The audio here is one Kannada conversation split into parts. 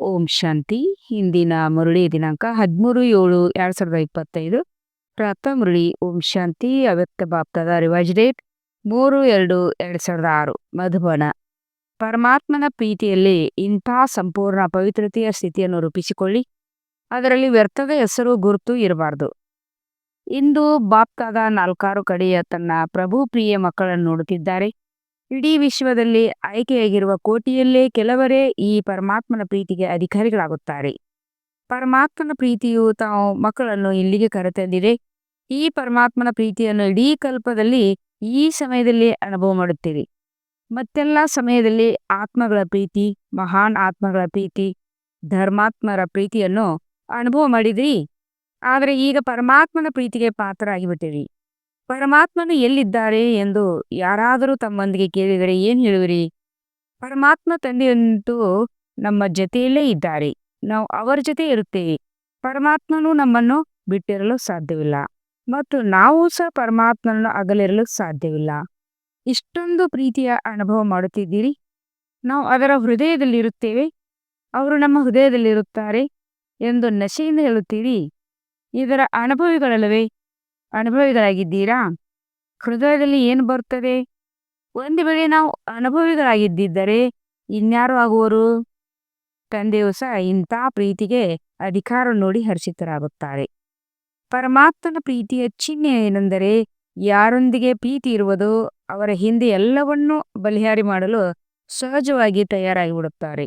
ಓಂ ಶಾಂತಿ. ಹಿಂದಿನ ಮುರಳಿ ದಿನಾಂಕ ಹದಿಮೂರು ಏಳು ಎರಡು ಸಾವಿರದ ಇಪ್ಪತ್ತೈದು. ಪ್ರಾತಃ ಮುರಳಿ, ಓಂ ಶಾಂತಿ, ಅವ್ಯಕ್ತ ಬಾಪ್ತದ ರಿವೈಸ್ ಡೇಟ್ ಮೂರು ಎರಡು ಎರಡು ಸಾವಿರದ ಆರು. ಮಧುಬನ. ಪರಮಾತ್ಮನ ಪ್ರೀತಿಯಲ್ಲಿ ಇಂಥ ಸಂಪೂರ್ಣ ಪವಿತ್ರತೆಯ ಸ್ಥಿತಿಯನ್ನು ರೂಪಿಸಿಕೊಳ್ಳಿ. ಅದರಲ್ಲಿ ವ್ಯರ್ಥದ ಹೆಸರು ಗುರುತು ಇರಬಾರ್ದು. ಇಂದು ಬಾಪ್ತಾದ ನಾಲ್ಕಾರು ಕಡೆಯ ತನ್ನ ಪ್ರಭು ಪ್ರಿಯ ಮಕ್ಕಳನ್ನು ನೋಡುತ್ತಿದ್ದಾರೆ. ಇಡೀ ವಿಶ್ವದಲ್ಲಿ ಆಯ್ಕೆಯಾಗಿರುವ ಕೋಟಿಯಲ್ಲೇ ಕೆಲವರೇ ಈ ಪರಮಾತ್ಮನ ಪ್ರೀತಿಗೆ ಅಧಿಕಾರಿಗಳಾಗುತ್ತಾರೆ. ಪರಮಾತ್ಮನ ಪ್ರೀತಿಯು ತಾವು ಮಕ್ಕಳನ್ನು ಇಲ್ಲಿಗೆ ಕರೆತಂದಿದೆ. ಈ ಪರಮಾತ್ಮನ ಪ್ರೀತಿಯನ್ನು ಇಡೀ ಕಲ್ಪದಲ್ಲಿ ಈ ಸಮಯದಲ್ಲಿ ಅನುಭವ ಮಾಡುತ್ತೀರಿ. ಮತ್ತೆಲ್ಲ ಸಮಯದಲ್ಲಿ ಆತ್ಮಗಳ ಪ್ರೀತಿ, ಮಹಾನ್ ಆತ್ಮಗಳ ಪ್ರೀತಿ, ಧರ್ಮಾತ್ಮರ ಪ್ರೀತಿಯನ್ನು ಅನುಭವ ಮಾಡಿದ್ರಿ. ಆದರೆ ಈಗ ಪರಮಾತ್ಮನ ಪ್ರೀತಿಗೆ ಪಾತ್ರ ಆಗಿಬಿಟ್ಟಿರಿ ಪರಮಾತ್ಮನು ಎಲ್ಲಿದ್ದಾರೆ ಎಂದು ಯಾರಾದರೂ ತಮ್ಮೊಂದಿಗೆ ಕೇಳಿದರೆ ಏನು ಹೇಳುವಿರಿ? ಪರಮಾತ್ಮ ತಂದೆಯಂತೂ ನಮ್ಮ ಜೊತೆಯಲ್ಲೇ ಇದ್ದಾರೆ. ನಾವು ಅವರ ಜೊತೆ ಇರುತ್ತೇವೆ. ಪರಮಾತ್ಮನು ನಮ್ಮನ್ನು ಬಿಟ್ಟಿರಲು ಸಾಧ್ಯವಿಲ್ಲ. ಮತ್ತು ನಾವು ಸಹ ಪರಮಾತ್ಮನನ್ನು ಅಗಲಿರಲು ಸಾಧ್ಯವಿಲ್ಲ. ಇಷ್ಟೊಂದು ಪ್ರೀತಿಯ ಅನುಭವ ಮಾಡುತ್ತಿದ್ದೀರಿ. ನಾವು ಅದರ ಹೃದಯದಲ್ಲಿರುತ್ತೇವೆ. ಅವರು ನಮ್ಮ ಹೃದಯದಲ್ಲಿರುತ್ತಾರೆ ಎಂದು ನಶೆಯಿಂದ ಹೇಳುತ್ತೀರಿ. ಇದರ ಅನುಭವಿಗಳಲ್ಲವೇ ಅನುಭವಿಗಳಾಗಿದ್ದೀರಾ? ಹೃದಯದಲ್ಲಿ ಏನು ಬರುತ್ತದೆ? ಒಂದು ವೇಳೆ ನಾವು ಅನುಭವಿಗಳಾಗಿದ್ದಿದ್ದರೆ ಇನ್ಯಾರು ಆಗುವರು? ತಂದೆಯು ಸಹ ಇಂಥ ಪ್ರೀತಿಗೆ ಅಧಿಕಾರ ನೋಡಿ ಹರ್ಷಿತರಾಗುತ್ತಾರೆ. ಪರಮಾತ್ಮನ ಪ್ರೀತಿಯ ಚಿಹ್ನೆ ಏನೆಂದರೆ ಯಾರೊಂದಿಗೆ ಪ್ರೀತಿ ಇರುವುದೋ ಅವರ ಹಿಂದೆ ಎಲ್ಲವನ್ನೂ ಬಲಿಹಾರಿ ಮಾಡಲು ಸಹಜವಾಗಿ ತಯಾರಾಗಿ ಬಿಡುತ್ತಾರೆ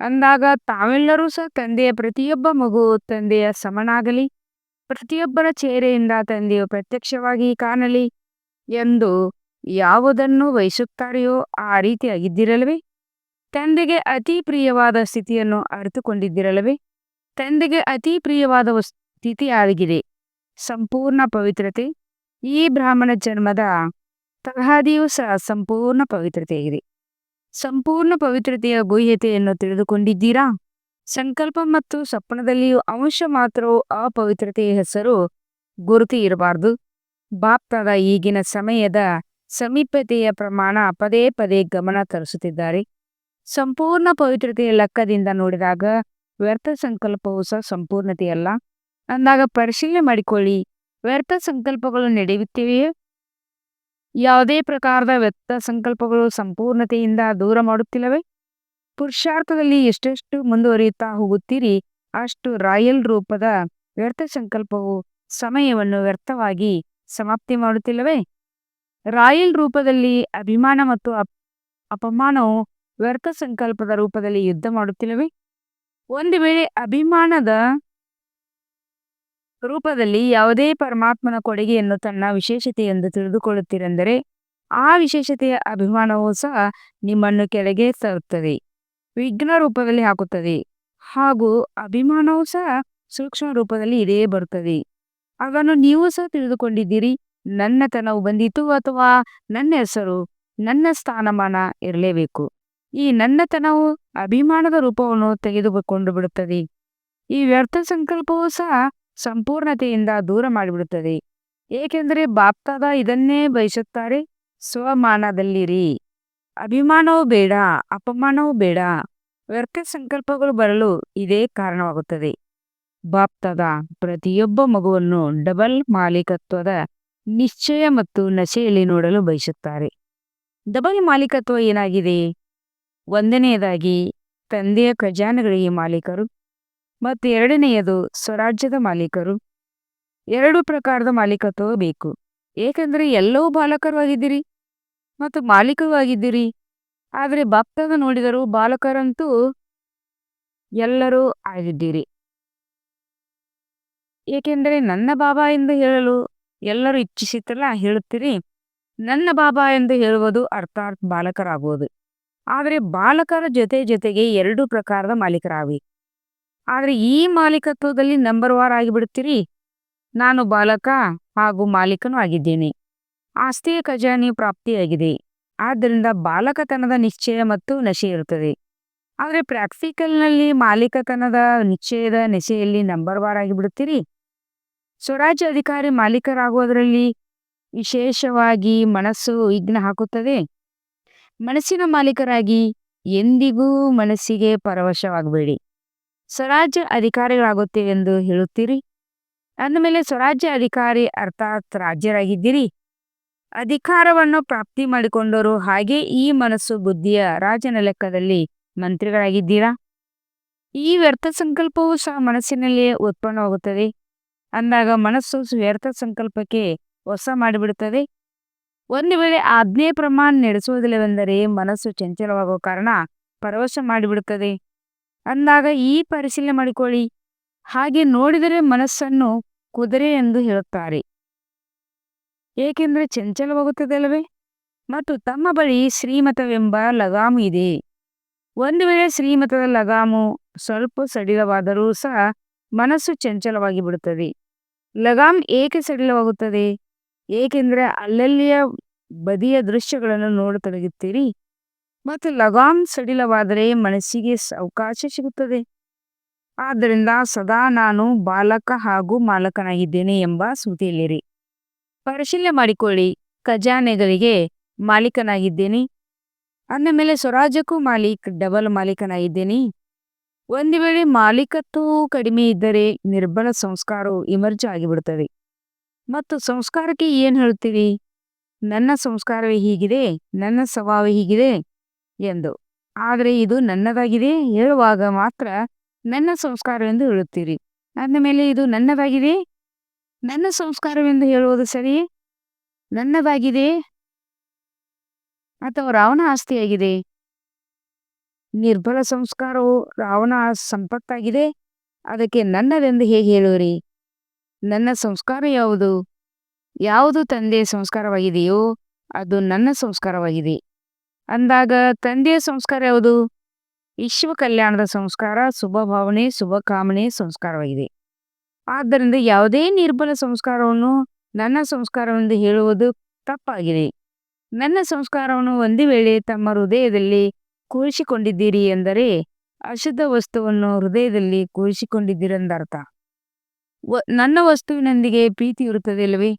ಅಂದಾಗ ತಾವೆಲ್ಲರೂ ಸಹ ತಂದೆಯ ಪ್ರತಿಯೊಬ್ಬ ಮಗು ತಂದೆಯ ಸಮನಾಗಲಿ ಪ್ರತಿಯೊಬ್ಬರ ಚೇರೆಯಿಂದ ತಂದೆಯು ಪ್ರತ್ಯಕ್ಷವಾಗಿ ಕಾಣಲಿ ಎಂದು ಯಾವುದನ್ನು ವಹಿಸುತ್ತಾರೆಯೋ ಆ ರೀತಿಯಾಗಿದ್ದಿರಲ್ವೇ ತಂದೆಗೆ ಅತಿ ಪ್ರಿಯವಾದ ಸ್ಥಿತಿಯನ್ನು ಅರಿತುಕೊಂಡಿದ್ದಿರಲ್ವೇ? ತಂದೆಗೆ ಅತಿ ಪ್ರಿಯವಾದ ಸ್ಥಿತಿ ಆಗಿದೆ ಸಂಪೂರ್ಣ ಪವಿತ್ರತೆ? ಈ ಬ್ರಾಹ್ಮಣ ಜನ್ಮದ ತಹಾದಿಯು ಸಹ ಸಂಪೂರ್ಣ ಪವಿತ್ರತೆಯಾಗಿದೆ. ಸಂಪೂರ್ಣ ಪವಿತ್ರತೆಯ ಗುಹ್ಯತೆಯನ್ನು ತಿಳಿದುಕೊಂಡಿದ್ದೀರಾ? ಸಂಕಲ್ಪ ಮತ್ತು ಸ್ವಪ್ನದಲ್ಲಿಯೂ ಅಂಶ ಮಾತ್ರವೂ ಅಪವಿತ್ರತೆಯ ಹೆಸರು ಗುರುತಿ ಇರಬಾರ್ದು. ಬಾಪ್ತದ ಈಗಿನ ಸಮಯದ ಸಮೀಪತೆಯ ಪ್ರಮಾಣ ಪದೇ ಪದೇ ಗಮನ ತರಿಸುತ್ತಿದ್ದಾರೆ. ಸಂಪೂರ್ಣ ಪವಿತ್ರತೆಯ ಲೆಕ್ಕದಿಂದ ನೋಡಿದಾಗ ವ್ಯರ್ಥ ಸಂಕಲ್ಪವು ಸಹ ಸಂಪೂರ್ಣತೆಯಲ್ಲ. ಅಂದಾಗ ಪರಿಶೀಲನೆ ಮಾಡಿಕೊಳ್ಳಿ. ವ್ಯರ್ಥ ಸಂಕಲ್ಪಗಳು ನಡೆಯುತ್ತಿವೆಯೇ? ಯಾವುದೇ ಪ್ರಕಾರದ ವ್ಯರ್ಥ ಸಂಕಲ್ಪಗಳು ಸಂಪೂರ್ಣತೆಯಿಂದ ದೂರ ಮಾಡುತ್ತಿಲ್ಲವೇ? ಪುರುಷಾರ್ಥದಲ್ಲಿ ಎಷ್ಟೆಷ್ಟು ಮುಂದುವರಿಯುತ್ತಾ ಹೋಗುತ್ತೀರಿ, ಅಷ್ಟು ರಾಯಲ್ ರೂಪದ ವ್ಯರ್ಥ ಸಂಕಲ್ಪವು ಸಮಯವನ್ನು ವ್ಯರ್ಥವಾಗಿ ಸಮಾಪ್ತಿ ಮಾಡುತ್ತಿಲ್ಲವೇ? ರಾಯಲ್ ರೂಪದಲ್ಲಿ ಅಭಿಮಾನ ಮತ್ತು ಅಪಮಾನವು ವ್ಯರ್ಥ ಸಂಕಲ್ಪದ ರೂಪದಲ್ಲಿ ಯುದ್ಧ ಮಾಡುತ್ತಿಲ್ಲವೇ? ಒಂದು ವೇಳೆ ಅಭಿಮಾನದ ರೂಪದಲ್ಲಿ ಯಾವುದೇ ಪರಮಾತ್ಮನ ಕೊಡುಗೆಯನ್ನು ತನ್ನ ವಿಶೇಷತೆ ಎಂದು ತಿಳಿದುಕೊಳ್ಳುತ್ತೀರೆಂದರೆ, ಆ ವಿಶೇಷತೆಯ ಅಭಿಮಾನವೂ ಸಹ ನಿಮ್ಮನ್ನು ಕೆಳಗೆ ತರುತ್ತದೆ. ವಿಘ್ನ ರೂಪದಲ್ಲಿ ಹಾಕುತ್ತದೆ. ಹಾಗೂ ಅಭಿಮಾನವೂ ಸಹ ಸೂಕ್ಷ್ಮ ರೂಪದಲ್ಲಿ ಇದೇ ಬರುತ್ತದೆ. ಅದನ್ನು ನೀವು ಸಹ ತಿಳಿದುಕೊಂಡಿದ್ದೀರಿ. ನನ್ನತನವು ಬಂದಿತು ಅಥವಾ ನನ್ನ ಹೆಸರು, ನನ್ನ ಸ್ಥಾನಮಾನ ಇರಲೇಬೇಕು. ಈ ನನ್ನತನವು ಅಭಿಮಾನದ ರೂಪವನ್ನು ತೆಗೆದುಕೊಂಡು ಬಿಡುತ್ತದೆ. ಈ ವ್ಯರ್ಥ ಸಂಕಲ್ಪವೂ ಸಹ ಸಂಪೂರ್ಣತೆಯಿಂದ ದೂರ ಮಾಡಿಬಿಡುತ್ತದೆ. ಏಕೆಂದರೆ ಬಾಪ್ತಾದ ಇದನ್ನೇ ಬಯಸುತ್ತಾರೆ. ಸ್ವಮಾನದಲ್ಲಿರಿ. ಅಭಿಮಾನವೂ ಬೇಡ, ಅಪಮಾನವೂ ಬೇಡ, ವ್ಯರ್ಥ ಸಂಕಲ್ಪಗಳು ಬರಲು ಇದೇ ಕಾರಣವಾಗುತ್ತದೆ. ಬಾಪ್ತದ ಪ್ರತಿಯೊಬ್ಬ ಮಗುವನ್ನು ಡಬಲ್ ಮಾಲೀಕತ್ವದ ನಿಶ್ಚಯ ಮತ್ತು ನಶೆಯಲ್ಲಿ ನೋಡಲು ಬಯಸುತ್ತಾರೆ. ಡಬಲ್ ಮಾಲೀಕತ್ವ ಏನಾಗಿದೆ? ಒಂದನೆಯದಾಗಿ, ತಂದೆಯ ಖಜಾನೆಗಳಿಗೆ ಮಾಲೀಕರು ಮತ್ತು ಎರಡನೆಯದು, ಸ್ವರಾಜ್ಯದ ಮಾಲೀಕರು. ಎರಡು ಪ್ರಕಾರದ ಮಾಲೀಕತ್ವ ಬೇಕು. ಏಕೆಂದರೆ ಎಲ್ಲವೂ ಬಾಲಕರು ಆಗಿದ್ದೀರಿ. ಮತ್ತು ಮಾಲೀಕರು ಆಗಿದ್ದೀರಿ ಆದರೆ ಭಕ್ತದ ನೋಡಿದರೂ ಬಾಲಕರಂತೂ ಎಲ್ಲರೂ ಆಗಿದ್ದೀರಿ. ಏಕೆಂದರೆ ನನ್ನ ಬಾಬಾ ಎಂದು ಹೇಳಲು ಎಲ್ಲರೂ ಇಚ್ಛಿಸಿತಲ್ಲ ಹೇಳುತ್ತೀರಿ. ನನ್ನ ಬಾಬಾ ಎಂದು ಹೇಳುವುದು ಅರ್ಥಾತ್ ಬಾಲಕರಾಗುವುದು. ಆದರೆ ಬಾಲಕರ ಜೊತೆ ಜೊತೆಗೆ ಎರಡು ಪ್ರಕಾರದ ಮಾಲೀಕರಾಗಿ. ಆದರೆ ಈ ಮಾಲೀಕತ್ವದಲ್ಲಿ ನಂಬರ್ ವಾರ್ ಆಗಿಬಿಡುತ್ತೀರಿ. ನಾನು ಬಾಲಕ ಹಾಗೂ ಮಾಲೀಕನೂ ಆಗಿದ್ದೇನೆ. ಆಸ್ತಿಯ ಖಜಾನೆ ಪ್ರಾಪ್ತಿಯಾಗಿದೆ. ಆದ್ದರಿಂದ ಬಾಲಕತನದ ನಿಶ್ಚಯ ಮತ್ತು ನಶೆ ಇರುತ್ತದೆ. ಆದರೆ ಪ್ರಾಕ್ಟಿಕಲ್ನಲ್ಲಿ ಮಾಲೀಕತನದ ನಿಶ್ಚಯದ ನೆಸೆಯಲ್ಲಿ ನಂಬರ್ ವಾರ್ ಆಗಿಬಿಡುತ್ತೀರಿ? ಸ್ವರಾಜ್ಯ ಅಧಿಕಾರಿ ಮಾಲೀಕರಾಗುವುದರಲ್ಲಿ ವಿಶೇಷವಾಗಿ ಮನಸ್ಸು ವಿಘ್ನ ಹಾಕುತ್ತದೆ. ಮನಸ್ಸಿನ ಮಾಲೀಕರಾಗಿ ಎಂದಿಗೂ ಮನಸ್ಸಿಗೆ ಪರವಶವಾಗಬೇಡಿ. ಸ್ವರಾಜ್ಯ ಅಧಿಕಾರಿಗಳಾಗುತ್ತೇವೆ ಎಂದು ಹೇಳುತ್ತೀರಿ? ಅಂದಮೇಲೆ ಸ್ವರಾಜ್ಯ ಅಧಿಕಾರಿ ಅರ್ಥಾತ್ ರಾಜ್ಯರಾಗಿದ್ದೀರಿ. ಅಧಿಕಾರವನ್ನು ಪ್ರಾಪ್ತಿ ಮಾಡಿಕೊಂಡರು ಹಾಗೆ ಈ ಮನಸ್ಸು ಬುದ್ಧಿಯ ರಾಜನ ಲೆಕ್ಕದಲ್ಲಿ ಮಂತ್ರಿಗಳಾಗಿದ್ದೀರಾ? ಈ ವ್ಯರ್ಥ ಸಂಕಲ್ಪವು ಸಹ ಮನಸ್ಸಿನಲ್ಲಿಯೇ ಉತ್ಪನ್ನವಾಗುತ್ತದೆ. ಅಂದಾಗ ಮನಸ್ಸು ವ್ಯರ್ಥ ಸಂಕಲ್ಪಕ್ಕೆ ಹೊಸ ಮಾಡಿಬಿಡುತ್ತದೆ. ಒಂದು ವೇಳೆ ಆಜ್ಞೆ ಪ್ರಮಾಣ ನಡೆಸುವುದಿಲ್ಲವೆಂದರೆ ಮನಸ್ಸು ಚಂಚಲವಾಗುವ ಕಾರಣ ಪರವಶ ಮಾಡಿಬಿಡುತ್ತದೆ. ಅಂದಾಗ ಈ ಪರಿಶೀಲನೆ ಮಾಡಿಕೊಳ್ಳಿ. ಹಾಗೆ ನೋಡಿದರೆ ಮನಸ್ಸನ್ನು ಕುದುರೆ ಎಂದು ಹೇಳುತ್ತಾರೆ. ಏಕೆಂದರೆ ಚಂಚಲವಾಗುತ್ತದೆ ಅಲ್ಲವೇ ಮತ್ತು ತಮ್ಮ ಬಳಿ ಶ್ರೀಮತವೆಂಬ ಲಗಾಮು ಇದೆ. ಒಂದು ವೇಳೆ ಶ್ರೀಮತದ ಲಗಾಮು ಸ್ವಲ್ಪ ಸಡಿಲವಾದರೂ ಸಹ ಮನಸ್ಸು ಚಂಚಲವಾಗಿ ಬಿಡುತ್ತದೆ. ಲಗಾಮ್ ಏಕೆ ಸಡಿಲವಾಗುತ್ತದೆ? ಏಕೆಂದರೆ ಅಲ್ಲಲ್ಲಿಯ ಬದಿಯ ದೃಶ್ಯಗಳನ್ನು ನೋಡತೊಡಗುತ್ತೀರಿ. ಮತ್ತು ಲಗಾಮ್ ಸಡಿಲವಾದರೆ ಮನಸ್ಸಿಗೆ ಅವಕಾಶ ಸಿಗುತ್ತದೆ. ಆದ್ದರಿಂದ ಸದಾ ನಾನು ಬಾಲಕ ಹಾಗೂ ಮಾಲಕನಾಗಿದ್ದೇನೆ ಎಂಬ ಸ್ಮೃತಿಯಲ್ಲಿರಿ ಪರಿಶೀಲನೆ ಮಾಡಿಕೊಳ್ಳಿ. ಖಜಾನೆಗಳಿಗೆ ಮಾಲೀಕನಾಗಿದ್ದೇನೆ. ಅಂದ ಮೇಲೆ ಸ್ವರಾಜ್ಯಕ್ಕೂ ಮಾಲೀಕ್, ಡಬಲ್ ಮಾಲೀಕನಾಗಿದ್ದೇನೆ. ಒಂದು ವೇಳೆ ಮಾಲೀಕತ್ವವು ಕಡಿಮೆ ಇದ್ದರೆ ನಿರ್ಬಲ ಸಂಸ್ಕಾರವು ಇಮರ್ಜ್ ಆಗಿಬಿಡುತ್ತದೆ. ಮತ್ತು ಸಂಸ್ಕಾರಕ್ಕೆ ಏನು ಹೇಳ್ತೀವಿ ನನ್ನ ಸಂಸ್ಕಾರವೇ ಹೀಗಿದೆ, ನನ್ನ ಸ್ವಭಾವ ಹೀಗಿದೆ ಎಂದು. ಆದರೆ ಇದು ನನ್ನದಾಗಿದೆ ಹೇಳುವಾಗ ಮಾತ್ರ ನನ್ನ ಸಂಸ್ಕಾರವೆಂದು ಹೇಳುತ್ತೀರಿ. ಅಂದ ಮೇಲೆ ಇದು ನನ್ನದಾಗಿದೆ ನನ್ನ ಸಂಸ್ಕಾರವೆಂದು ಹೇಳುವುದು ಸರಿ? ನನ್ನದಾಗಿದೆ ಅಥವಾ ರಾವಣ ಆಸ್ತಿಯಾಗಿದೆ? ನಿರ್ಬಲ ಸಂಸ್ಕಾರವು ರಾವಣ ಸಂಪತ್ತಾಗಿದೆ. ಅದಕ್ಕೆ ನನ್ನದೆಂದು ಹೇಗೆ ಹೇಳುವರಿ? ನನ್ನ ಸಂಸ್ಕಾರ ಯಾವುದು? ಯಾವುದು ತಂದೆಯ ಸಂಸ್ಕಾರವಾಗಿದೆಯೋ ಅದು ನನ್ನ ಸಂಸ್ಕಾರವಾಗಿದೆ. ಅಂದಾಗ ತಂದೆಯ ಸಂಸ್ಕಾರ ಯಾವುದು? ವಿಶ್ವ ಕಲ್ಯಾಣದ ಸಂಸ್ಕಾರ, ಶುಭ ಭಾವನೆ, ಶುಭ ಕಾಮನೆ ಸಂಸ್ಕಾರವಾಗಿದೆ. ಆದ್ದರಿಂದ ಯಾವುದೇ ನಿರ್ಬಲ ಸಂಸ್ಕಾರವನ್ನು ನನ್ನ ಸಂಸ್ಕಾರವೆಂದು ಹೇಳುವುದು ತಪ್ಪಾಗಿದೆ. ನನ್ನ ಸಂಸ್ಕಾರವನ್ನು ಒಂದು ವೇಳೆ ತಮ್ಮ ಹೃದಯದಲ್ಲಿ ಕೂರಿಸಿಕೊಂಡಿದ್ದೀರಿ ಎಂದರೆ ಅಶುದ್ಧ ವಸ್ತುವನ್ನು ಹೃದಯದಲ್ಲಿ ಕೂರಿಸಿಕೊಂಡಿದ್ದೀರೆಂದರ್ಥ. ವ, ನನ್ನ ವಸ್ತುವಿನೊಂದಿಗೆ ಪ್ರೀತಿ ಇರುತ್ತದೆ ಅಲ್ಲವೇ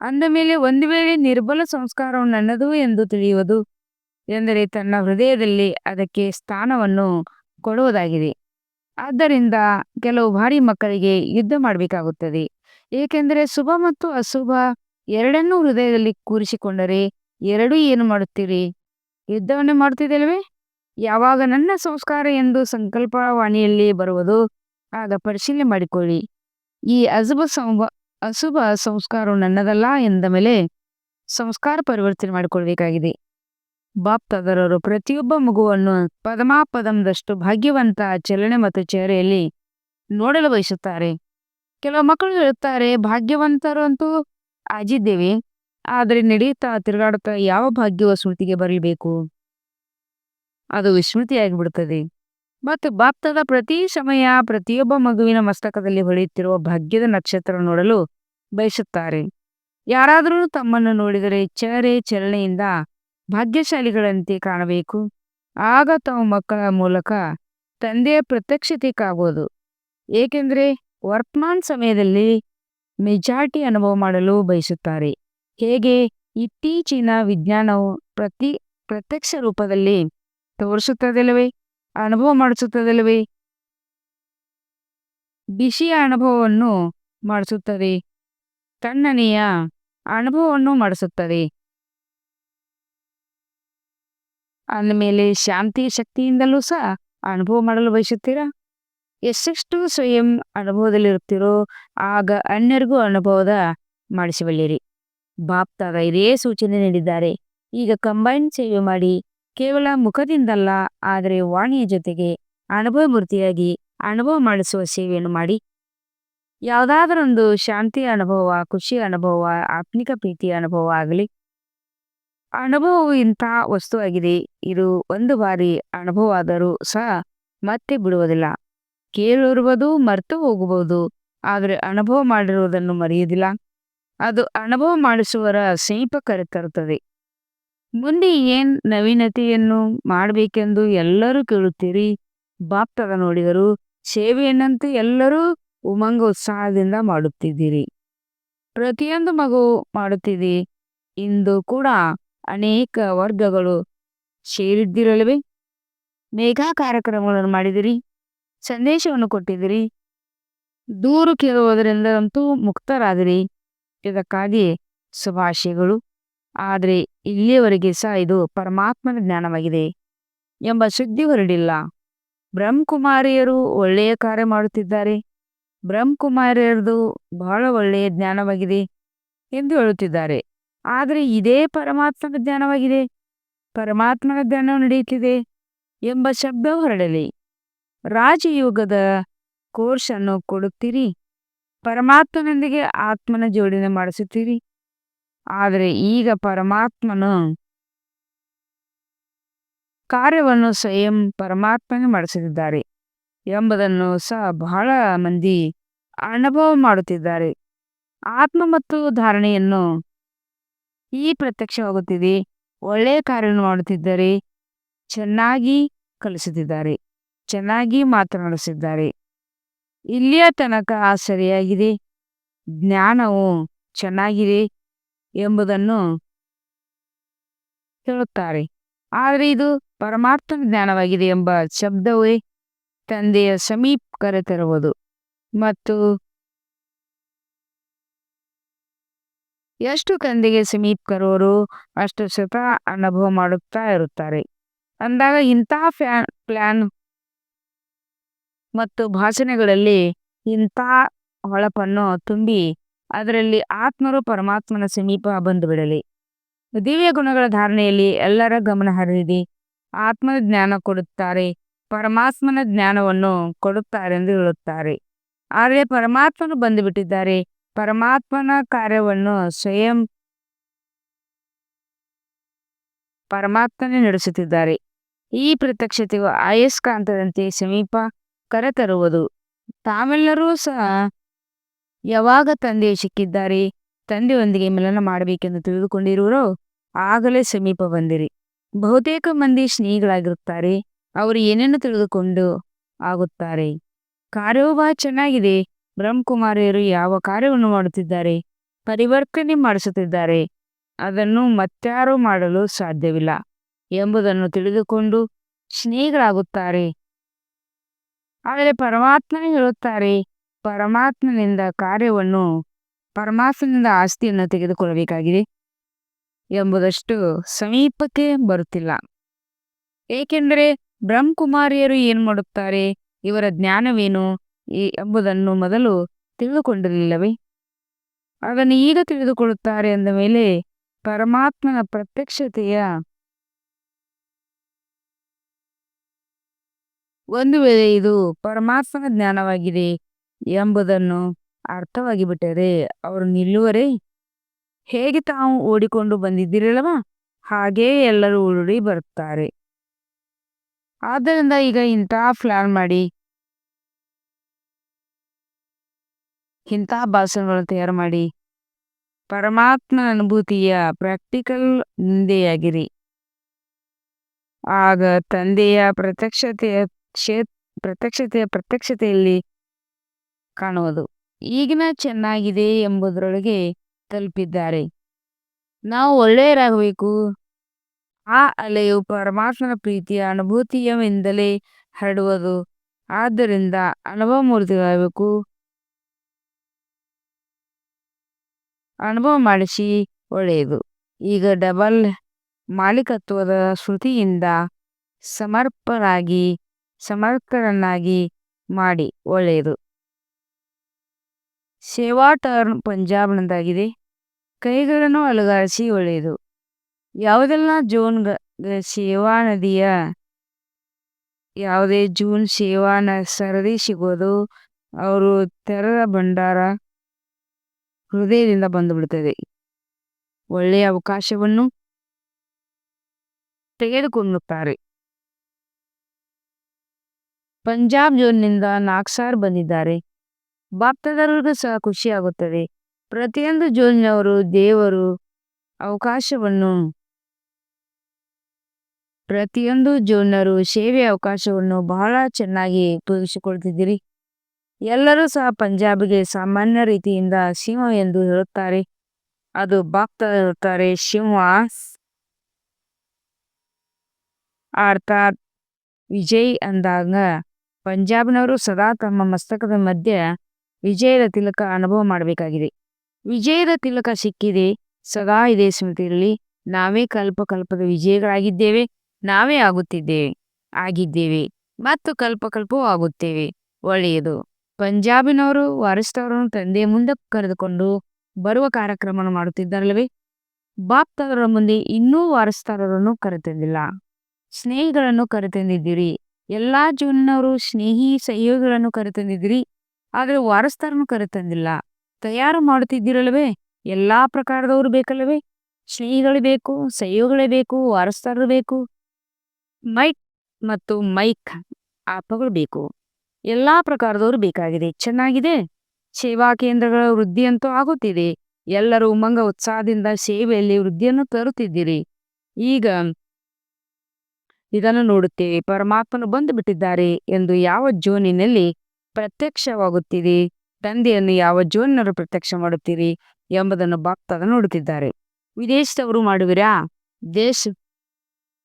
ಅಂದ ಮೇಲೆ ಒಂದು ವೇಳೆ ನಿರ್ಬಲ ಸಂಸ್ಕಾರವು ನನ್ನದು ಎಂದು ತಿಳಿಯುವುದು ಎಂದರೆ ತನ್ನ ಹೃದಯದಲ್ಲಿ ಅದಕ್ಕೆ ಸ್ಥಾನವನ್ನು ಕೊಡುವುದಾಗಿದೆ. ಆದ್ದರಿಂದ ಕೆಲವು ಬಾರಿ ಮಕ್ಕಳಿಗೆ ಯುದ್ಧ ಮಾಡಬೇಕಾಗುತ್ತದೆ. ಏಕೆಂದರೆ ಶುಭ ಮತ್ತು ಅಶುಭ ಎರಡನ್ನೂ ಹೃದಯದಲ್ಲಿ ಕೂರಿಸಿಕೊಂಡರೆ ಎರಡೂ ಏನು ಮಾಡುತ್ತೀರಿ? ಯುದ್ಧವನ್ನು ಮಾಡುತ್ತಿದ್ದಲ್ವೇ ಯಾವಾಗ ನನ್ನ ಸಂಸ್ಕಾರ ಎಂದು ಸಂಕಲ್ಪವಾಣಿಯಲ್ಲಿ ಬರುವುದು, ಆಗ ಪರಿಶೀಲನೆ ಮಾಡಿಕೊಳ್ಳಿ. ಈ ಅಶುಭ ಸಂವ, ಅಶುಭ ಸಂಸ್ಕಾರವು ನನ್ನದಲ್ಲ ಎಂದ ಮೇಲೆ ಸಂಸ್ಕಾರ ಪರಿವರ್ತನೆ ಮಾಡಿಕೊಳ್ಬೇಕಾಗಿದೆ ಬಾಪ್ತಾದರವರು ಪ್ರತಿಯೊಬ್ಬ ಮಗುವನ್ನು ಪದಮಾಪದಮದಷ್ಟು ಭಾಗ್ಯವಂತ ಚಲನೆ ಮತ್ತು ಚೇರೆಯಲ್ಲಿ ನೋಡಲು ಬಯಸುತ್ತಾರೆ. ಕೆಲವು ಮಕ್ಕಳು ಹೇಳುತ್ತಾರೆ ಭಾಗ್ಯವಂತರು ಅಂತೂ ಆಜಿದ್ದೇವೆ ಆದರೆ ನಡೆಯುತ್ತಾ ತಿರುಗಾಡುತ್ತಾ ಯಾವ ಭಾಗ್ಯವ ಸ್ಮೃತಿಗೆ ಬರಬೇಕು. ಅದು ವಿಸ್ಮೃತಿಯಾಗಿಬಿಡುತ್ತದೆ. ಮತ್ತು ಬಾಪ್ತದ ಪ್ರತಿ ಸಮಯ ಪ್ರತಿಯೊಬ್ಬ ಮಗುವಿನ ಮಸ್ತಕದಲ್ಲಿ ಹೊಳೆಯುತ್ತಿರುವ ಭಾಗ್ಯದ ನಕ್ಷತ್ರ ನೋಡಲು ಬಯಸುತ್ತಾರೆ. ಯಾರಾದರೂ ತಮ್ಮನ್ನು ನೋಡಿದರೆ ಚಹರೆ ಚಲನೆಯಿಂದ ಭಾಗ್ಯಶಾಲಿಗಳಂತೆ ಕಾಣಬೇಕು. ಆಗ ತಮ್ಮ ಮಕ್ಕಳ ಮೂಲಕ ತಂದೆಯ ಪ್ರತ್ಯಕ್ಷತೆಗಾಗುವುದು ಏಕೆಂದರೆ ವರ್ತಮಾನ ಸಮಯದಲ್ಲಿ ಮೆಜಾರಿಟಿ ಅನುಭವ ಮಾಡಲು ಬಯಸುತ್ತಾರೆ. ಹೇಗೆ? ಇತ್ತೀಚಿನ ವಿಜ್ಞಾನವು ಪ್ರತಿ ಪ್ರತ್ಯಕ್ಷ ರೂಪದಲ್ಲಿ ತೋರಿಸುತ್ತದಲ್ಲವೇ? ಅನುಭವ ಮಾಡಿಸುತ್ತದಲ್ಲವೇ? ಬಿಸಿಯ ಅನುಭವವನ್ನು ಮಾಡಿಸುತ್ತದೆ. ತಣ್ಣನೆಯ ಅನುಭವವನ್ನು ಮಾಡಿಸುತ್ತದೆ. ಅಂದಮೇಲೆ ಶಾಂತಿ ಶಕ್ತಿಯಿಂದಲೂ ಸಹ ಅನುಭವ ಮಾಡಲು ಬಯಸುತ್ತೀರಾ? ಎಷ್ಟೆಷ್ಟು ಸ್ವಯಂ ಅನುಭವದಲ್ಲಿರುತ್ತೀರೋ ಆಗ ಅನ್ಯರಿಗೂ ಅನುಭವದ ಮಾಡಿಸಬಲ್ಲಿರಿ ಬಾಪ್ತಾಗ ಇದೇ ಸೂಚನೆ ನೀಡಿದ್ದಾರೆ. ಈಗ ಕಂಬೈನ್ ಸೇವೆ ಮಾಡಿ ಕೇವಲ ಮುಖದಿಂದಲ್ಲ, ಆದರೆ ವಾಣಿಯ ಜೊತೆಗೆ ಅನುಭವ ಮೂರ್ತಿಯಾಗಿ ಅನುಭವ ಮಾಡಿಸುವ ಸೇವೆಯನ್ನು ಮಾಡಿ. ಯಾವುದಾದರೊಂದು ಶಾಂತಿಯ ಅನುಭವ ಖುಷಿಯ ಅನುಭವ, ಆತ್ಮಿಕ ಪ್ರೀತಿಯ ಅನುಭವ ಆಗಲಿ. ಅನುಭವವು ಇಂತಹ ವಸ್ತುವಾಗಿದೆ. ಇದು ಒಂದು ಬಾರಿ ಅನುಭವ ಆದರೂ ಸಹ ಮತ್ತೆ ಬಿಡುವುದಿಲ್ಲ. ಕೇಳಿರುವುದು ಮರೆತು ಹೋಗಬಹುದು. ಆದರೆ ಅನುಭವ ಮಾಡಿರುವುದನ್ನು ಮರೆಯುವುದಿಲ್ಲ. ಅದು ಅನುಭವ ಮಾಡಿಸುವರ ಸಮೀಪ ಕರೆತರುತ್ತದೆ ಮುಂದೆ ಏನ್ ನವೀನತೆಯನ್ನು ಮಾಡಬೇಕೆಂದು ಎಲ್ಲರೂ ಕೇಳುತ್ತೀರಿ? ಬಾಪ್ತದ ನೋಡಿದರು ಸೇವೆಯನ್ನಂತೂ ಎಲ್ಲರೂ ಉಮಂಗ ಉತ್ಸಾಹದಿಂದ ಮಾಡುತ್ತಿದ್ದೀರಿ. ಪ್ರತಿಯೊಂದು ಮಗು ಮಾಡುತ್ತಿದೆ. ಇಂದು ಕೂಡ ಅನೇಕ ವರ್ಗಗಳು ಸೇರಿದ್ದಿರಲಿವೆ. ಮೇಘಾ ಕಾರ್ಯಕ್ರಮಗಳನ್ನು ಮಾಡಿದಿರಿ, ಸಂದೇಶವನ್ನು ಕೊಟ್ಟಿದ್ದೀರಿ ದೂರು ಕೇಳುವುದರಿಂದಂತೂ ಮುಕ್ತರಾದಿರಿ. ಇದಕ್ಕಾಗಿ ಶುಭಾಶಯಗಳು. ಆದರೆ ಇಲ್ಲಿಯವರೆಗೆ ಸಹ ಇದು ಪರಮಾತ್ಮನ ಜ್ಞಾನವಾಗಿದೆ ಎಂಬ ಸುದ್ದಿ ಹೊರಡಿಲ್ಲ. ಬ್ರಹ್ಮಕುಮಾರಿಯರು ಒಳ್ಳೆಯ ಕಾರ್ಯ ಮಾಡುತ್ತಿದ್ದಾರೆ. ಬ್ರಹ್ಮಕುಮಾರಿಯರದು ಬಹಳ ಒಳ್ಳೆಯ ಜ್ಞಾನವಾಗಿದೆ ಎಂದು ಹೇಳುತ್ತಿದ್ದಾರೆ. ಆದರೆ ಇದೇ ಪರಮಾತ್ಮನ ಜ್ಞಾನವಾಗಿದೆ ಪರಮಾತ್ಮನ ಜ್ಞಾನವು ನಡೆಯುತ್ತಿದೆ ಎಂಬ ಶಬ್ದ ಹೊರಡಲಿ. ರಾಜಯೋಗದ ಕೋರ್ಸ್ ಅನ್ನು ಕೊಡುತ್ತೀರಿ. ಪರಮಾತ್ಮನೊಂದಿಗೆ ಆತ್ಮನ ಜೋಡಣೆ ಮಾಡಿಸುತ್ತೀರಿ. ಆದರೆ ಈಗ ಪರಮಾತ್ಮನು ಕಾರ್ಯವನ್ನು ಸ್ವಯಂ ಪರಮಾತ್ಮನೇ ಮಾಡಿಸುತ್ತಿದ್ದಾರೆ ಎಂಬುದನ್ನು ಸಹ ಬಹಳ ಮಂದಿ ಅನುಭವ ಮಾಡುತ್ತಿದ್ದಾರೆ. ಆತ್ಮ ಮತ್ತು ಧಾರಣೆಯನ್ನು ಈ ಪ್ರತ್ಯಕ್ಷವಾಗುತ್ತಿದೆ. ಒಳ್ಳೆಯ ಕಾರ್ಯವನ್ನು ಮಾಡುತ್ತಿದ್ದಾರೆ. ಚೆನ್ನಾಗಿ ಕಲಿಸುತ್ತಿದ್ದಾರೆ. ಚೆನ್ನಾಗಿ ಮಾತನಾಡಿಸಿದ್ದಾರೆ ಇಲ್ಲಿಯ ತನಕ ಸರಿಯಾಗಿದೆ. ಜ್ಞಾನವು ಚೆನ್ನಾಗಿದೆ ಎಂಬುದನ್ನು ಹೇಳುತ್ತಾರೆ. ಆದರೆ ಇದು ಪರಮಾರ್ಥ ಜ್ಞಾನವಾಗಿದೆ ಎಂಬ ಶಬ್ದವೇ ತಂದೆಯ ಸಮೀಪ ಕರೆತರುವುದು. ಮತ್ತು ಎಷ್ಟು ಕಂದಿಗೆ ಸಮೀಪ ಕರುವರು ಅಷ್ಟು ಸುಖ ಅನುಭವ ಮಾಡುತ್ತಾ ಇರುತ್ತಾರೆ. ಅಂದಾಗ ಇಂತಹ ಫ್ಯಾನ್ ಪ್ಲಾನ್ ಮತ್ತು ಭಾಷಣಗಳಲ್ಲಿ ಇಂಥ ಹೊಳಪನ್ನು ತುಂಬಿ ಅದರಲ್ಲಿ ಆತ್ಮರು ಪರಮಾತ್ಮನ ಸಮೀಪ ಬಂದು ಬಿಡಲಿ. ದಿವ್ಯ ಗುಣಗಳ ಧಾರಣೆಯಲ್ಲಿ ಎಲ್ಲರ ಗಮನ ಹರಿದಿ. ಆತ್ಮನ ಜ್ಞಾನ ಕೊಡುತ್ತಾರೆ. ಪರಮಾತ್ಮನ ಜ್ಞಾನವನ್ನು ಕೊಡುತ್ತಾರೆ ಎಂದು ಹೇಳುತ್ತಾರೆ. ಆದರೆ ಪರಮಾತ್ಮನು ಬಂದು ಬಿಟ್ಟಿದ್ದಾರೆ. ಪರಮಾತ್ಮನ ಕಾರ್ಯವನ್ನು ಸ್ವಯಂ ಪರಮಾತ್ಮನೇ ನಡೆಸುತ್ತಿದ್ದಾರೆ. ಈ ಪ್ರತ್ಯಕ್ಷತೆಯು ಆಯಸ್ಕಾಂತದಂತೆ ಸಮೀಪ ಕರೆತರುವುದು. ತಾವೆಲ್ಲರೂ ಸಹ ಯಾವಾಗ ತಂದೆ ಸಿಕ್ಕಿದ್ದಾರೆ ತಂದೆಯೊಂದಿಗೆ ಮಿಲನ ಮಾಡಬೇಕೆಂದು ತಿಳಿದುಕೊಂಡಿರುವರೋ, ಆಗಲೇ ಸಮೀಪ ಬಂದಿರಿ. ಬಹುತೇಕ ಮಂದಿ ಸ್ನೇಹಿಗಳಾಗಿರುತ್ತಾರೆ, ಅವರು ಏನೇನು ತಿಳಿದುಕೊಂಡು ಆಗುತ್ತಾರೆ? ಬಹಳ ಚೆನ್ನಾಗಿದೆ ಬ್ರಹ್ಮಕುಮಾರಿಯರು ಯಾವ ಕಾರ್ಯವನ್ನು ಮಾಡುತ್ತಿದ್ದಾರೆ? ಪರಿವರ್ತನೆ ಮಾಡಿಸುತ್ತಿದ್ದಾರೆ. ಅದನ್ನು ಮತ್ಯಾರೂ ಮಾಡಲು ಸಾಧ್ಯವಿಲ್ಲ ಎಂಬುದನ್ನು ತಿಳಿದುಕೊಂಡು ಸ್ನೇಹಿಗಳಾಗುತ್ತಾರೆ. ಆದರೆ ಪರಮಾತ್ಮನೇ ಹೇಳುತ್ತಾರೆ, ಪರಮಾತ್ಮನಿಂದ ಕಾರ್ಯವನ್ನು ಪರಮಾತ್ಮನಿಂದ ಆಸ್ತಿಯನ್ನು ತೆಗೆದುಕೊಳ್ಳಬೇಕಾಗಿದೆ ಎಂಬುದಷ್ಟು ಸಮೀಪಕ್ಕೆ ಬರುತ್ತಿಲ್ಲ. ಏಕೆಂದರೆ ಬ್ರಹ್ಮಕುಮಾರಿಯರು ಏನು ಮಾಡುತ್ತಾರೆ? ಇವರ ಜ್ಞಾನವೇನು? ಎಂಬುದನ್ನು ಮೊದಲು ತಿಳಿದುಕೊಂಡಿರಲಿಲ್ಲವೇ? ಅದನ್ನು ಈಗ ತಿಳಿದುಕೊಳ್ಳುತ್ತಾರೆ ಅಂದ ಮೇಲೆ ಪರಮಾತ್ಮನ ಪ್ರತ್ಯಕ್ಷತೆಯ ಒಂದು ವೇಳೆ ಇದು ಪರಮಾತ್ಮನ ಜ್ಞಾನವಾಗಿದೆ ಎಂಬುದನ್ನು ಅರ್ಥವಾಗಿ ಬಿಟ್ಟರೆ ಅವರು ನಿಲ್ಲುವರೇ? ಹೇಗೆ ತಾವು ಓಡಿಕೊಂಡು ಬಂದಿದ್ದೀರಲ್ಲವ? ಹಾಗೇ ಎಲ್ಲರೂ ಓಡಿ ಬರುತ್ತಾರೆ. ಆದ್ದರಿಂದ ಈಗ ಇಂಥ ಪ್ಲಾನ್ ಮಾಡಿ ಇಂಥ ಭಾಷಣಗಳನ್ನು ತಯಾರು ಮಾಡಿ ಪರಮಾತ್ಮ ಅನುಭೂತಿಯ ಪ್ರಾಕ್ಟಿಕಲ್ ನಿಂದೆಯಾಗಿರಿ. ಆಗ ತಂದೆಯ ಪ್ರತ್ಯಕ್ಷತೆಯ ಕ್ಷೇ, ಪ್ರತ್ಯಕ್ಷತೆಯ ಪ್ರತ್ಯಕ್ಷತೆಯಲ್ಲಿ ಕಾಣುವುದು ಈಗಿನ ಚೆನ್ನಾಗಿದೆ ಎಂಬುದರೊಳಗೆ ತಲುಪಿದ್ದಾರೆ. ನಾವು ಒಳ್ಳೆಯರಾಗಬೇಕು. ಆ ಅಲೆಯು ಪರಮಾತ್ಮನ ಪ್ರೀತಿಯ ಅನುಭೂತಿಯವೆಂದಲೇ ಹರಡುವುದು. ಆದ್ದರಿಂದ ಅನುಭವ ಮೂರ್ತಿಗಳಾಗಬೇಕು. ಅನುಭವ ಮಾಡಿಸಿ ಒಳ್ಳೆಯದು. ಈಗ ಡಬಲ್ ಮಾಲೀಕತ್ವದ ಶ್ರುತಿಯಿಂದ ಸಮರ್ಪರಾಗಿ ಸಮರ್ಥರನ್ನಾಗಿ ಮಾಡಿ ಒಳ್ಳೆಯದು. ಸೇವಾ ಟರ್ನ್ ಪಂಜಾಬ್ನದ್ದಾಗಿದೆ ಕೈಗಳನ್ನು ಅಲುಗಾಡಿಸಿ ಒಳ್ಳೆಯದು. ಯಾವುದೆಲ್ಲ ಜೂನ್ ಸೇವಾ ನದಿಯ, ಯಾವುದೇ ಜೂನ್ ಸೇವಾ ನ ಸರದಿ ಸಿಗೋದು, ಅವರು ತೆರೆದ ಭಂಡಾರ ಹೃದಯದಿಂದ ಬಂದು ಬಿಡುತ್ತದೆ ಒಳ್ಳೆಯ ಅವಕಾಶವನ್ನು ತೆಗೆದುಕೊಳ್ಳುತ್ತಾರೆ. ಪಂಜಾಬ್ ಜೋನ್ನಿಂದ ನಾಕ್ಸಾರ್ ಬಂದಿದ್ದಾರೆ. ಭಕ್ತದವರಿಗೂ ಸಹ ಖುಷಿಯಾಗುತ್ತದೆ. ಪ್ರತಿಯೊಂದು ಜೋನಿನವರು ದೇವರು ಅವಕಾಶವನ್ನು ಪ್ರತಿಯೊಂದು ಜೋನರು ಸೇವೆಯ ಅವಕಾಶವನ್ನು ಬಹಳ ಚೆನ್ನಾಗಿ ಉಪಯೋಗಿಸಿಕೊಳ್ತಿದ್ದೀರಿ ಎಲ್ಲರೂ ಸಹ ಪಂಜಾಬ್ಗೆ ಸಾಮಾನ್ಯ ರೀತಿಯಿಂದ ಸಿಂಹ ಎಂದು ಹೇಳುತ್ತಾರೆ. ಅದು ಭಕ್ತ ಹೇಳುತ್ತಾರೆ. ಸಿಂಹ ಅರ್ಥಾತ್ ವಿಜಯ್ ಅಂದಾಗ ಪಂಜಾಬ್ನವರು ಸದಾ ತಮ್ಮ ಮಸ್ತಕದ ಮಧ್ಯೆ ವಿಜಯದ ತಿಲಕ ಅನುಭವ ಮಾಡಬೇಕಾಗಿದೆ. ವಿಜಯದ ತಿಲಕ ಸಿಕ್ಕಿದೆ. ಸದಾ ಇದೇ ಸ್ಮೃತಿಯಲ್ಲಿ. ನಾವೇ ಕಲ್ಪ ಕಲ್ಪದ ವಿಜಯಗಳಾಗಿದ್ದೇವೆ. ನಾವೇ ಆಗುತ್ತಿದ್ದೇವೆ. ಆಗಿದ್ದೇವೆ. ಮತ್ತು ಕಲ್ಪಕಲ್ಪವೂ ಆಗುತ್ತೇವೆ. ಒಳ್ಳೆಯದು. ಪಂಜಾಬಿನವರು ವಾರಿಸ್ತವರನ್ನು ತಂದೆ ಮುಂದೆ ಕರೆದುಕೊಂಡು ಬರುವ ಕಾರ್ಯಕ್ರಮ ಮಾಡುತ್ತಿದ್ದಾರಲ್ಲವೇ? ಬಾಪ್ತವರ ಮುಂದೆ ಇನ್ನೂ ವಾರಸ್ತಾರರನ್ನು ಕರೆತಂದಿಲ್ಲ. ಸ್ನೇಹಿಗಳನ್ನು ಕರೆತಂದಿದ್ದೀರಿ. ಎಲ್ಲಾ ಜೀವನವರು ಸ್ನೇಹಿ ಸಹಯೋಗಿಗಳನ್ನು ಕರೆತಂದಿದ್ದೀರಿ. ಆದರೆ ವಾರಸ್ತಾರನ್ನು ಕರೆತಂದಿಲ್ಲ. ತಯಾರು ಮಾಡುತ್ತಿದ್ದೀರಲ್ವೇ ಎಲ್ಲಾ ಪ್ರಕಾರದವರು ಬೇಕಲ್ಲವೇ? ಸ್ನೇಹಿಗಳು ಬೇಕು ಸಹಯೋಗಿಗಳೇ ಬೇಕು ವಾರಸ್ತಾರರು ಬೇಕು. ಮೈಕ್ ಮತ್ತು ಮೈಕ್ ಆಪಗಳು ಬೇಕು. ಎಲ್ಲಾ ಪ್ರಕಾರದವರು ಬೇಕಾಗಿದೆ. ಚೆನ್ನಾಗಿದೆ. ಸೇವಾ ಕೇಂದ್ರಗಳ ವೃದ್ಧಿ ಅಂತೂ ಆಗುತ್ತಿದೆ. ಎಲ್ಲರೂ ಉಮಂಗ ಉತ್ಸಾಹದಿಂದ ಸೇವೆಯಲ್ಲಿ ವೃದ್ಧಿಯನ್ನು ತರುತ್ತಿದ್ದೀರಿ. ಈಗ ಇದನ್ನು ನೋಡುತ್ತೇವೆ. ಪರಮಾತ್ಮನು ಬಂದು ಬಿಟ್ಟಿದ್ದಾರೆ ಎಂದು ಯಾವ ಜೋನಿನಲ್ಲಿ ಪ್ರತ್ಯಕ್ಷವಾಗುತ್ತಿದೆ? ತಂದೆಯನ್ನು ಯಾವ ಜೋನಿನವರು ಪ್ರತ್ಯಕ್ಷ ಮಾಡುತ್ತೀರಿ ಎಂಬುದನ್ನು ಭಕ್ತರ ನೋಡುತ್ತಿದ್ದಾರೆ. ವಿದೇಶದವರು ಮಾಡುವಿರಾ? ದೇಶ,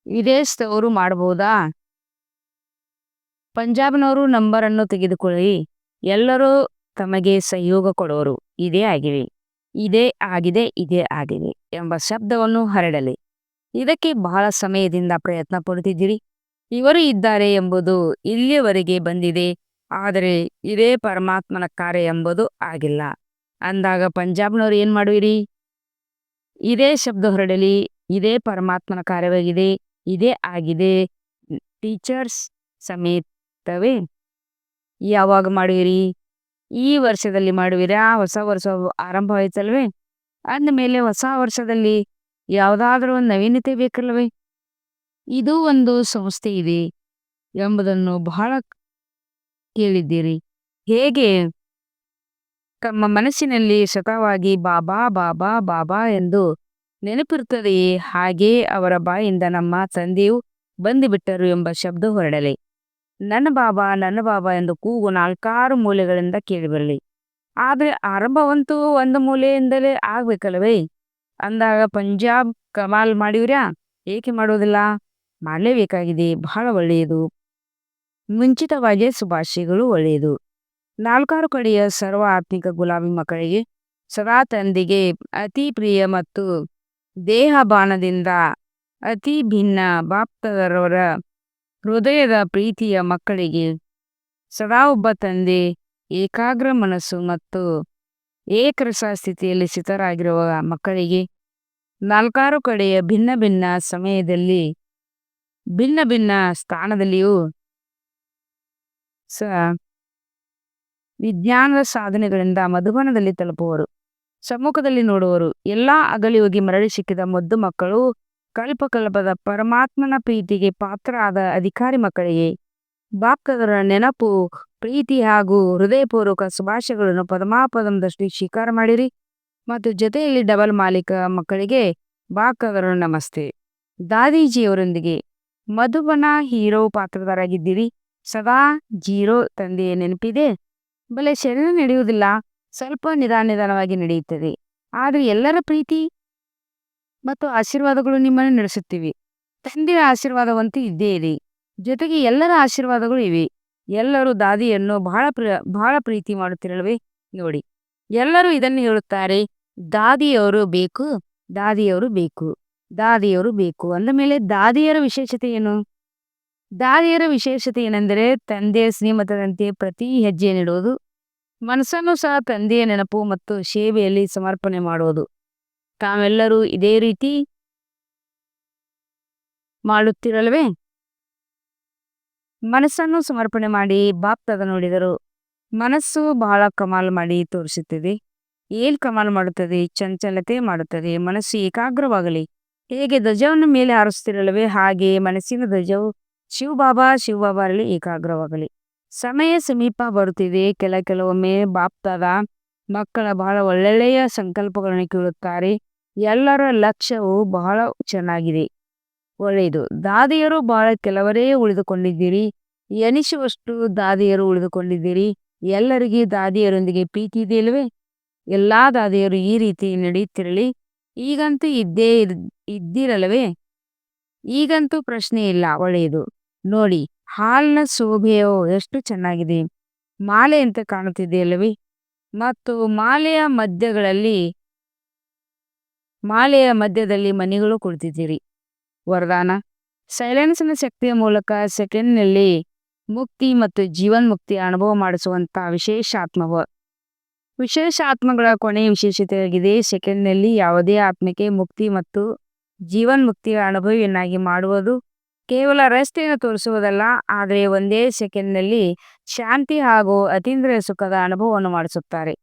ವಿದೇಶದವರು ಮಾಡಬಹುದಾ? ಪಂಜಾಬ್ನವರು ನಂಬರನ್ನು ತೆಗೆದುಕೊಳ್ಳಿ. ಎಲ್ಲರೂ ತಮಗೆ ಸಹಯೋಗ ಕೊಡೋರು. ಇದೇ ಆಗಿವೆ ಇದೇ ಆಗಿದೆ ಇದೇ ಆಗಿದೆ ಎಂಬ ಶಬ್ದವನ್ನು ಹರಡಲಿ. ಇದಕ್ಕೆ ಬಹಳ ಸಮಯದಿಂದ ಪ್ರಯತ್ನ ಪಡುತ್ತಿದ್ದೀರಿ. ಇವರು ಇದ್ದಾರೆ ಎಂಬುದು ಇಲ್ಲಿಯವರೆಗೆ ಬಂದಿದೆ. ಆದರೆ ಇದೇ ಪರಮಾತ್ಮನ ಕಾರ್ಯ ಎಂಬುದು ಆಗಿಲ್ಲ. ಅಂದಾಗ ಪಂಜಾಬ್ನವರು ಏನು ಮಾಡುವಿರಿ? ಇದೇ ಶಬ್ದ ಹೊರಡಲಿ. ಇದೇ ಪರಮಾತ್ಮನ ಕಾರ್ಯವಾಗಿದೆ. ಇದೇ ಆಗಿದೆ. ಟೀಚರ್ಸ್ ಸಮೇತವೇ ಯಾವಾಗ ಮಾಡುವಿರಿ? ಈ ವರ್ಷದಲ್ಲಿ ಮಾಡುವಿರಾ? ಹೊಸ ವರ್ಷ ಆರಂಭವಾಯ್ತಲ್ವೇ ಅಂದಮೇಲೆ ಹೊಸ ವರ್ಷದಲ್ಲಿ ಯಾವುದಾದ್ರೂ ಒಂದು ನವೀನತೆ ಬೇಕಲ್ವೇ? ಇದು ಒಂದು ಸಂಸ್ಥೆ ಇದೆ ಎಂಬುದನ್ನು ಬಹಳ ಕೇಳಿದ್ದೀರಿ. ಹೇಗೆ? ತಮ್ಮ ಮನಸ್ಸಿನಲ್ಲಿ ಸತತವಾಗಿ ಬಾಬಾ ಬಾಬಾ ಬಾಬಾ ಎಂದು ನೆನಪಿರುತ್ತದೆಯೇ? ಹಾಗೆ ಅವರ ಬಾಯಿಂದ ನಮ್ಮ ತಂದೆಯು ಬಂದುಬಿಟ್ಟರು ಎಂಬ ಶಬ್ದ ಹೊರಡಲಿ. ನನ್ನ ಬಾಬಾ ನನ್ನ ಬಾಬಾ ಎಂದು ಕೂಗು ನಾಲ್ಕಾರು ಮೂಲೆಗಳಿಂದ ಕೇಳಿಬರಲಿ. ಆದರೆ ಆರಂಭವಂತೂ ಒಂದು ಮೂಲೆಯಿಂದಲೇ ಆಗ್ಬೇಕಲ್ವೇ ಅಂದಾಗ ಪಂಜಾಬ್ ಕಮಾಲ್ ಮಾಡಿವ್ರ್ಯಾ? ಏಕೆ ಮಾಡೋದಿಲ್ಲ? ಮಾಡಲೇಬೇಕಾಗಿದೆ, ಬಹಳ ಒಳ್ಳೆಯದು. ಮುಂಚಿತವಾಗಿ ಶುಭಾಶಯಗಳು ಒಳ್ಳೆಯದು. ನಾಲ್ಕಾರು ಕಡೆಯ ಸರ್ವ ಆತ್ಮಿಕ ಗುಲಾಬಿ ಮಕ್ಕಳಿಗೆ ಸದಾ ತಂದಿಗೆ ಅತಿ ಪ್ರಿಯ ಮತ್ತು ದೇಹ ಬಾಣದಿಂದ ಅತಿ ಭಿನ್ನ ಬಾಪ್ತದರವರ ಹೃದಯದ ಪ್ರೀತಿಯ ಮಕ್ಕಳಿಗೆ ಸದಾ ಒಬ್ಬ ತಂದೆ, ಏಕಾಗ್ರ ಮನಸ್ಸು ಮತ್ತು ಏಕರಸ ಸ್ಥಿತಿಯಲ್ಲಿ ಸ್ಥಿತರಾಗಿರುವ ಮಕ್ಕಳಿಗೆ ನಾಲ್ಕಾರು ಕಡೆಯ ಭಿನ್ನ ಭಿನ್ನ ಸಮಯದಲ್ಲಿ, ಭಿನ್ನ ಭಿನ್ನ ಸ್ಥಾನದಲ್ಲಿಯೂ ಸ ವಿಜ್ಞಾನದ ಸಾಧನೆಗಳಿಂದ ಮಧುಬನದಲ್ಲಿ ತಲುಪುವರು. ಸಮ್ಮುಖದಲ್ಲಿ ನೋಡುವರು. ಎಲ್ಲಾ ಅಗಲಿ ಹೋಗಿ ಮರಳಿ ಸಿಕ್ಕಿದ ಮದ್ದು ಮಕ್ಕಳು ಕಲ್ಪಕಲ್ಪದ ಪರಮಾತ್ಮನ ಪ್ರೀತಿಗೆ ಪಾತ್ರ ಆದ ಅಧಿಕಾರಿ ಮಕ್ಕಳಿಗೆ ಬಾಪ್ತದರ ನೆನಪು, ಪ್ರೀತಿ ಹಾಗೂ ಹೃದಯಪೂರ್ವಕ ಶುಭಾಶಯಗಳನ್ನು ಪದಮಾಪದಮದಷ್ಟು ಸ್ವೀಕಾರ ಮಾಡಿರಿ. ಮತ್ತು ಜೊತೆಯಲ್ಲಿ ಡಬಲ್ ಮಾಲೀಕ ಮಕ್ಕಳಿಗೆ ಬಾಕದರ ನಮಸ್ತೆ. ದಾದೀಜಿಯವರೊಂದಿಗೆ ಮಧುಬನ ಹೀರೋ ಪಾತ್ರದಾರಾಗಿದ್ದೀರಿ ಸದಾ ಜೀರೋ ತಂದೆಯ ನೆನಪಿದೆ. ಬಲೆ ಶರೀರ ನಡೆಯುವುದಿಲ್ಲ. ಸ್ವಲ್ಪ ನಿಧಾನ ನಿಧಾನವಾಗಿ ನಡೆಯುತ್ತದೆ. ಆದರೆ ಎಲ್ಲರ ಪ್ರೀತಿ ಮತ್ತು ಆಶೀರ್ವಾದಗಳು ನಿಮ್ಮನ್ನು ನಡೆಸುತ್ತಿವೆ. ತಂದೆಯ ಆಶೀರ್ವಾದವಂತೂ ಇದ್ದೇ ಇದೆ. ಜೊತೆಗೆ ಎಲ್ಲರ ಆಶೀರ್ವಾದಗಳು ಇವೆ. ಎಲ್ಲರೂ ದಾದಿಯನ್ನು ಬಹಳ ಪ್ರ, ಬಹಳ ಪ್ರೀತಿ ಮಾಡುತ್ತಿರಲ್ವೇ? ನೋಡಿ. ಎಲ್ಲರೂ ಇದನ್ನು ಹೇಳುತ್ತಾರೆ, ದಾದಿಯವರು ಬೇಕು ದಾದಿಯವರು ಬೇಕು ದಾದಿಯವರು ಬೇಕು. ಅಂದ ಮೇಲೆ ದಾದಿಯರ ವಿಶೇಷತೆ ಏನು? ದಾದಿಯರ ವಿಶೇಷತೆ ಏನೆಂದರೆ ತಂದೆಯ ಶ್ರೀಮತದಂತೆ ಪ್ರತಿ ಹೆಜ್ಜೆ ನೀಡುವುದು, ಮನಸ್ಸನ್ನು ಸಹ ತಂದೆಯ ನೆನಪು ಮತ್ತು ಸೇವೆಯಲ್ಲಿ ಸಮರ್ಪಣೆ ಮಾಡುವುದು. ತಾವೆಲ್ಲರೂ ಇದೇ ರೀತಿ ಮಾಡುತ್ತಿರಲ್ವೇ? ಮನಸ್ಸನ್ನು ಸಮರ್ಪಣೆ ಮಾಡಿ ಬಾಪ್ತದ ನೋಡಿದರು. ಮನಸ್ಸು ಬಹಳ ಕಮಾಲ್ ಮಾಡಿ ತೋರಿಸುತ್ತದೆ. ಏನ್ ಕಮಾಲ್ ಮಾಡುತ್ತದೆ, ಚಂಚಲತೆ ಮಾಡುತ್ತದೆ, ಮನಸ್ಸು ಏಕಾಗ್ರವಾಗಲಿ. ಹೇಗೆ ಧ್ವಜವನ್ನು ಮೇಲೆ ಹಾರಿಸ್ತಿರಲ್ವೇ ಹಾಗೆ ಮನಸ್ಸಿನ ಧ್ವಜವು ಶಿವಬಾಬಾ ಶಿವಬಾಬಾರಲ್ಲಿ ಏಕಾಗ್ರವಾಗಲಿ. ಸಮಯ ಸಮೀಪ ಬರುತ್ತಿದೆ. ಕೆಲ ಕೆಲವೊಮ್ಮೆ ಬಾಪ್ತದ ಮಕ್ಕಳ ಬಹಳ ಒಳ್ಳೊಳ್ಳೆಯ ಸಂಕಲ್ಪಗಳನ್ನು ಕೇಳುತ್ತಾರೆ. ಎಲ್ಲರ ಲಕ್ಷ್ಯವು ಬಹಳ ಚೆನ್ನಾಗಿದೆ. ಒಳ್ಳೆಯದು. ದಾದಿಯರು ಬಹಳ ಕೆಲವರೇ ಉಳಿದುಕೊಂಡಿದ್ದೀರಿ. ಎನಿಸುವಷ್ಟು ದಾದಿಯರು ಉಳಿದುಕೊಂಡಿದ್ದೀರಿ. ಎಲ್ಲರಿಗೆ ದಾದಿಯರೊಂದಿಗೆ ಪ್ರೀತಿ ಇದೆಯಲ್ವೇ ಎಲ್ಲಾ ದಾದಿಯರು ಈ ರೀತಿ ನಡೆಯುತ್ತಿರಲಿ? ಈಗಂತೂ ಇದ್ದೇ ಇದ್ದಿರಲ್ವೇ? ಈಗಂತೂ ಪ್ರಶ್ನೆ ಇಲ್ಲ. ಒಳ್ಳೆಯದು. ನೋಡಿ, ಹಾಲಿನ ಶೋಭೆಯು ಎಷ್ಟು ಚೆನ್ನಾಗಿದೆ. ಮಾಲೆ ಅಂತ ಕಾಣುತ್ತಿದೆಯಲ್ಲವೇ ಮತ್ತು ಮಾಲೆಯ ಮಧ್ಯಗಳಲ್ಲಿ ಮಾಲೆಯ ಮಧ್ಯದಲ್ಲಿ ಮನೆಗಳು ಕುಳಿತಿದ್ದೀರಿ. ವರದಾನ, ಸೈಲೆನ್ಸ್ನ ಶಕ್ತಿಯ ಮೂಲಕ ಸೆಕೆಂಡ್ನಲ್ಲಿ ಮುಕ್ತಿ ಮತ್ತು ಜೀವನ್ ಮುಕ್ತಿ ಅನುಭವ ಮಾಡಿಸುವಂತ ವಿಶೇಷ ಆತ್ಮವ. ವಿಶೇಷ ಆತ್ಮಗಳ ಕೊನೆಯ ವಿಶೇಷತೆಯಾಗಿದೆ, ಸೆಕೆಂಡ್ನಲ್ಲಿ ಯಾವುದೇ ಆತ್ಮಕ್ಕೆ ಮುಕ್ತಿ ಮತ್ತು ಜೀವನ್ ಮುಕ್ತಿಯ ಅನುಭವಿಯನ್ನಾಗಿ ಮಾಡುವುದು? ಕೇವಲ ರಸ್ತೆಯನ್ನು ತೋರಿಸುವುದಲ್ಲ, ಆದರೆ ಒಂದೇ ಸೆಕೆಂಡ್ನಲ್ಲಿ ಶಾಂತಿ ಹಾಗೂ ಅತೀಂದ್ರಿಯ ಸುಖದ ಅನುಭವವನ್ನು ಮಾಡಿಸುತ್ತಾರೆ.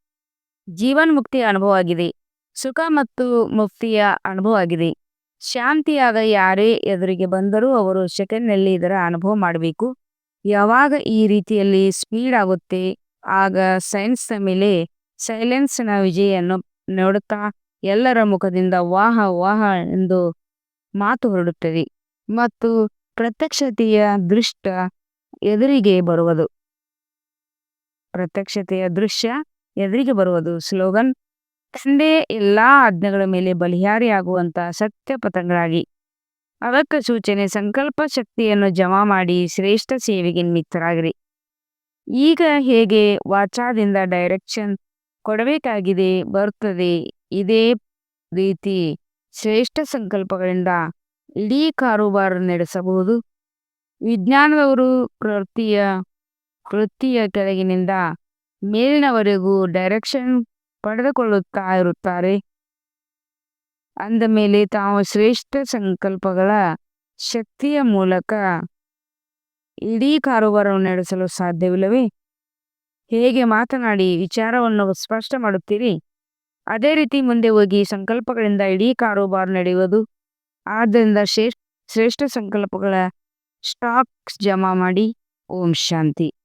ಜೀವನ್ಮುಕ್ತಿಯ ಅನುಭವ ಆಗಿದೆ ಸುಖ ಮತ್ತು ಮುಕ್ತಿಯ ಅನುಭವ ಆಗಿದೆ. ಶಾಂತಿಯಾದ ಯಾರೇ ಎದುರಿಗೆ ಬಂದರೂ ಅವರು ಸೆಕೆಂಡ್ನಲ್ಲಿ ಇದರ ಅನುಭವ ಮಾಡಬೇಕು. ಯಾವಾಗ ಈ ರೀತಿಯಲ್ಲಿ ಸ್ಪೀಡ್ ಆಗುತ್ತೆ, ಆಗ ಸೈನ್ಸ್ನ ಮೇಲೆ ಸೈಲೆನ್ಸ್ನ ವಿಜಯನ್ನು ನೋಡುತ್ತಾ ಎಲ್ಲರ ಮುಖದಿಂದ ವಾಹ ವಾಹ ಎಂದು ಮಾತು ಹೊರಡುತ್ತದೆ ಮತ್ತು ಪ್ರತ್ಯಕ್ಷತೆಯ ದೃಷ್ಟ ಎದುರಿಗೆ ಬರುವುದು. ಪ್ರತ್ಯಕ್ಷತೆಯ ದೃಶ್ಯ ಎದುರಿಗೆ ಬರುವುದು. ಸ್ಲೋಗನ್ ತಂದೆ ಎಲ್ಲಾ ಆಜ್ಞೆಗಳ ಮೇಲೆ ಬಲಿಹಾರಿಯಾಗುವಂತಹ ಸತ್ಯ ಪಥಗಳಾಗಿ. ಅದಕ್ಕೆ ಸೂಚನೆ, ಸಂಕಲ್ಪ ಶಕ್ತಿಯನ್ನು ಜಮಾ ಮಾಡಿ ಶ್ರೇಷ್ಠ ಸೇವೆಗೆ ನಿಮಿತ್ತರಾಗಿರಿ. ಈಗ ಹೇಗೆ ವಾಚಾದಿಂದ ಡೈರೆಕ್ಷನ್ ಕೊಡಬೇಕಾಗಿದೆ ಬರ್ತದೆ ಇದೇ ರೀತಿ ಶ್ರೇಷ್ಠ ಸಂಕಲ್ಪಗಳಿಂದ ಇಡೀ ಕಾರೋಬಾರ ನಡೆಸಬಹುದು. ವಿಜ್ಞಾನದವರು ಕೃತಿಯ ಕೃತಿಯ ಕೆಳಗಿನಿಂದ ಮೇಲಿನವರೆಗೂ ಡೈರೆಕ್ಷನ್ ಪಡೆದುಕೊಳ್ಳುತ್ತಾ ಇರುತ್ತಾರೆ. ಅಂದ ಮೇಲೆ ತಾವು ಶ್ರೇಷ್ಠ ಸಂಕಲ್ಪಗಳ ಶಕ್ತಿಯ ಮೂಲಕ ಇಡೀ ಕಾರುಬಾರವನ್ನು ನಡೆಸಲು ಸಾಧ್ಯವಿಲ್ಲವೇ? ಹೇಗೆ ಮಾತನಾಡಿ ವಿಚಾರವನ್ನು ಸ್ಪಷ್ಟ ಮಾಡುತ್ತೀರಿ? ಅದೇ ರೀತಿ ಮುಂದೆ ಹೋಗಿ ಸಂಕಲ್ಪಗಳಿಂದ ಇಡೀ ಕಾರುಬಾರು ನಡೆಯುವುದು. ಆದ್ದರಿಂದ ಶ್ರೇಷ್ಠ ಶ್ರೇಷ್ಠ ಸಂಕಲ್ಪಗಳ ಸ್ಟಾಕ್ಸ್ ಜಮಾ ಮಾಡಿ. ಓಂ ಶಾಂತಿ.